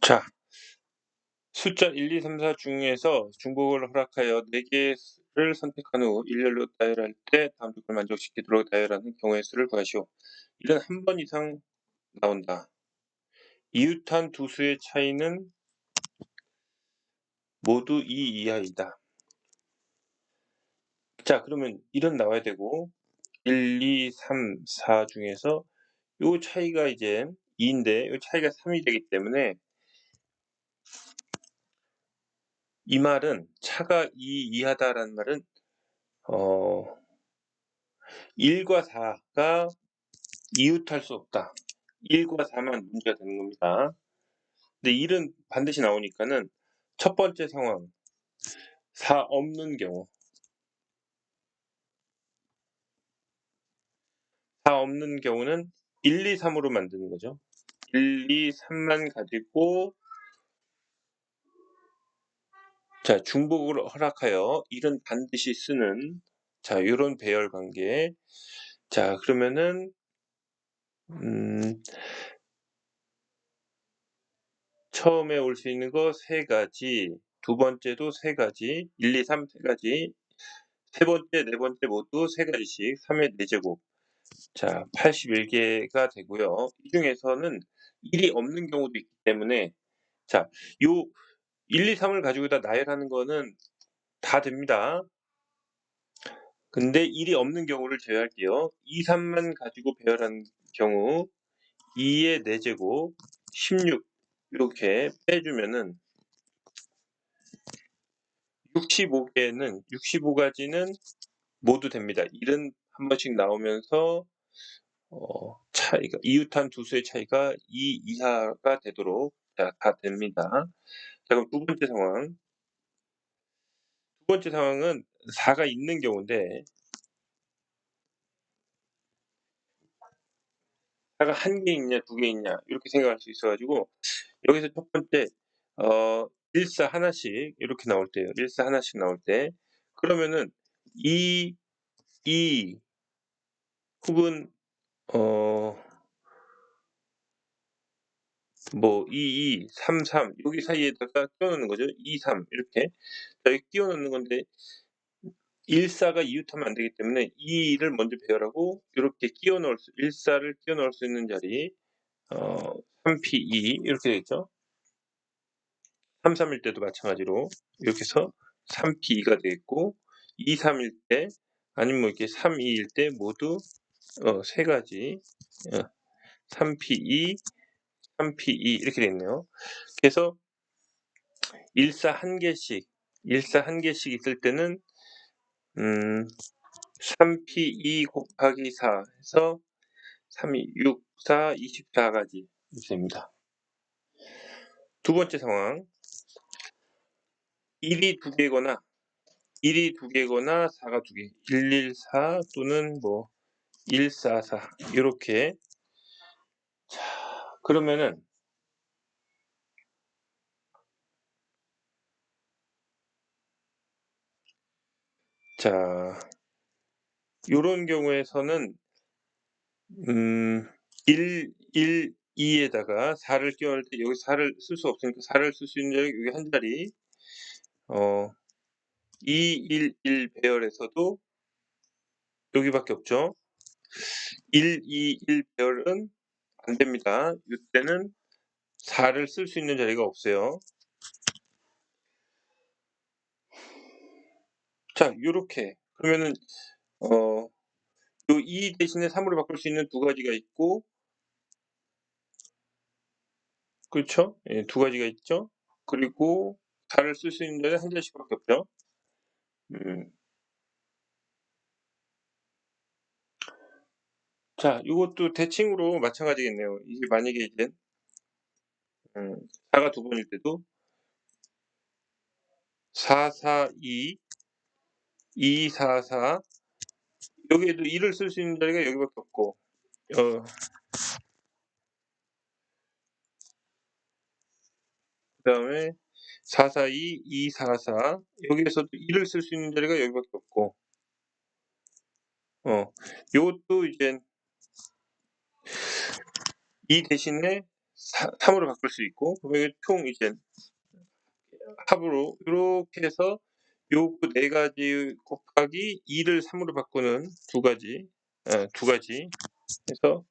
자. 숫자 1, 2, 3, 4 중에서 중복을 허락하여 4개를 선택한 후 일렬로 나열할 때 다음 조건을 만족시키도록 나열하는 경우의 수를 구하시오. 이는 한 번 이상 나온다. 이웃한 두 수의 차이는 모두 2 이하이다. 자, 그러면 1은 나와야 되고 1, 2, 3, 4 중에서 요 차이가 이제 2인데 요 차이가 3이 되기 때문에 이 말은 차가 2 이하다라는 말은 어 1과 4가 이웃할 수 없다. 1과 4만 문제가 되는 겁니다. 근데 1은 반드시 나오니까는 첫 번째 상황 4 없는 경우 4 없는 경우는 1, 2, 3으로 만드는 거죠. 1, 2, 3만 가지고 자 중복을 허락하여 1은 반드시 쓰는 자 요런 배열 관계 자 그러면은 음 처음에 올 수 있는 거 세 가지 두 번째도 세 가지 1, 2, 3 세 가지 세 번째 네 번째 모두 세 가지씩 3의 4제곱 자 81개가 되고요. 이 중에서는 1이 없는 경우도 있기 때문에 자 요 1, 2, 3을 가지고 다 나열하는 거는 다 됩니다. 근데 1이 없는 경우를 제외할게요. 2, 3만 가지고 배열한 경우 2의 4제곱 16 이렇게 빼주면은 65개는 65가지는 모두 됩니다. 1은 한 번씩 나오면서 어, 차이가 이웃한 두 수의 차이가 2 이하가 되도록 자, 다 됩니다. 자, 그럼 두 번째 상황. 두 번째 상황은 4가 있는 경우인데 4가 한 개 있냐, 두 개 있냐 이렇게 생각할 수 있어가지고 여기서 첫 번째 어, 1사 하나씩 이렇게 나올 때요. 1사 하나씩 나올 때 그러면은 2, 2 혹은 어, 뭐, 2, 2, 3, 3, 여기 사이에다가 끼워 넣는 거죠. 2, 3, 이렇게. 자, 여기 끼워 넣는 건데, 1, 4가 이웃하면 안 되기 때문에 2를 먼저 배열하고, 이렇게 끼워 넣을 수, 1, 4를 끼워 넣을 수 있는 자리, 어, 3P, 2, 이렇게 되겠죠. 3, 3일 때도 마찬가지로, 이렇게 해서 3P, 2가 되겠고, 2, 3일 때, 아니면 뭐 이렇게 3, 2일 때 모두, 어, 세 가지, 어, 3P, 2, 3P2 이렇게 되겠네요. 그래서 1사 한 개씩, 1사 한 개씩 있을 때는 음, 3P2 곱하기 4 해서 3, 2, 6, 4, 24가지 됩니다. 두 번째 상황 1이 두 개거나 1이 두 개거나 4가 두 개, 114 또는 뭐 144 이렇게 자, 그러면은 자, 요런 경우에서는 음, 1, 1, 2에다가 4를 끼워넣을 때 여기 4를 쓸 수 없으니까 4를 쓸 수 있는 자리 여기 한 자리 어, 2, 1, 1 배열에서도 여기밖에 없죠. 1, 2, 1 배열은 안 됩니다. 이때는 4를 쓸 수 있는 자리가 없어요. 자, 요렇게 그러면은 어, 요2 대신에 3으로 바꿀 수 있는 두 가지가 있고 그렇죠? 예, 두 가지가 있죠. 그리고 4를 쓸 수 있는 자리 한 자씩밖에 없죠. 음. 자, 이것도 대칭으로 마찬가지겠네요. 이게 만약에 이제 음, 4가 두 번일 때도 4, 4, 2, 2, 4, 4 여기에도 2를 쓸 수 있는 자리가 여기밖에 없고 어, 그 다음에 4, 4, 2, 2, 4, 4 여기에서도 2를 쓸 수 있는 자리가 여기밖에 없고 어, 요것도 이제 2 대신에 사 3으로 바꿀 수 있고 그러면 총 이제 합으로 요렇게 해서 요그 4가지 곱하기 2를 3으로 바꾸는 두 가지 예, 두 가지 해서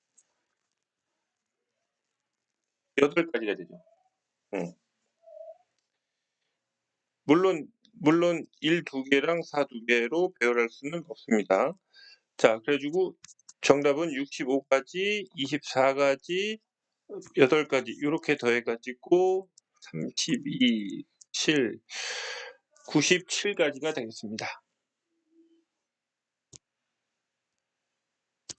8가지가 되죠. 음. 물론 물론 1 2개랑 4 2개로 배열할 수는 없습니다. 자, 그래 가지고 정답은 65가지, 24가지, 8가지 요렇게 더해 가지고 32, 7, 97가지가 되겠습니다.